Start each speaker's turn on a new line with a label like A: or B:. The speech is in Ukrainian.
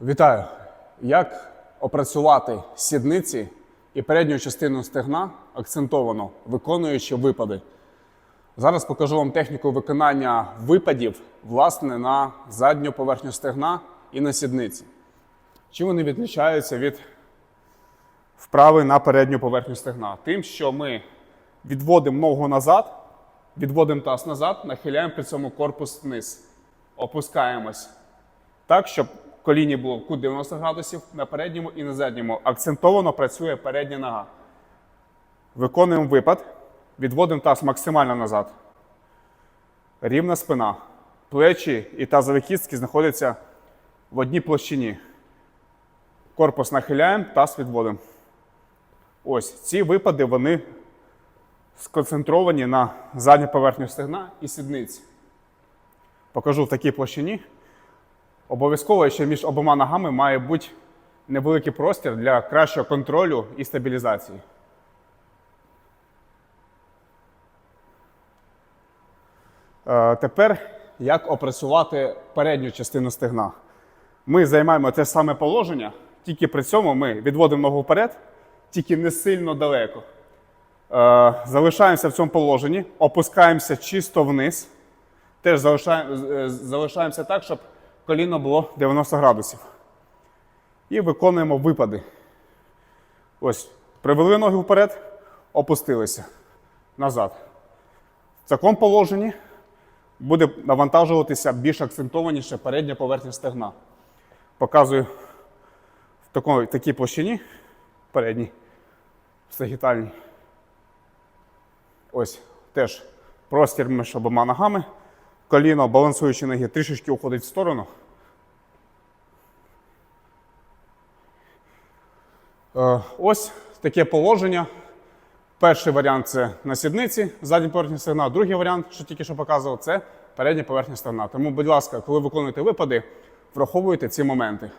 A: Вітаю! Як опрацювати сідниці і передню частину стегна акцентовано, виконуючи випади? Зараз покажу вам техніку виконання випадів власне на задню поверхню стегна і на сідниці. Чим вони відрізняються від вправи на передню поверхню стегна? Тим, що ми відводимо ногу назад, відводимо таз назад, нахиляємо при цьому корпус вниз, опускаємось так, щоб коліні було кут 90 градусів на передньому і на задньому. Акцентовано працює передня нога. Виконуємо випад, відводимо таз максимально назад. Рівна спина. Плечі і тазові кістки знаходяться в одній площині. Корпус нахиляємо, таз відводимо. Ось ці випади вони сконцентровані на задню поверхню стегна і сідниці. Покажу в такій площині. Обов'язково ще між обома ногами має бути невеликий простір для кращого контролю і стабілізації. Е, Тепер як опрацювати передню частину стегна. Ми займаємо те саме положення, тільки при цьому ми відводимо ногу вперед, тільки не сильно далеко. Е, Залишаємося в цьому положенні, опускаємося чисто вниз. Теж е, залишаємося так, щоб коліно було 90 градусів. І виконуємо випади. Ось, привели ноги вперед, опустилися назад. В такому положенні буде навантажуватися більш акцентованіше передня поверхня стегна. Показую в такому, такій площині передній, сагітальній. Ось теж простір між обома ногами. Коліно, балансуючи ноги, трішечки уходить в сторону. Е, Ось таке положення. Перший варіант це на сідниці, задня поверхня стегна. Другий варіант, що тільки що показував, це передня поверхня стегна. Тому, будь ласка, коли виконуєте випади, враховуйте ці моменти.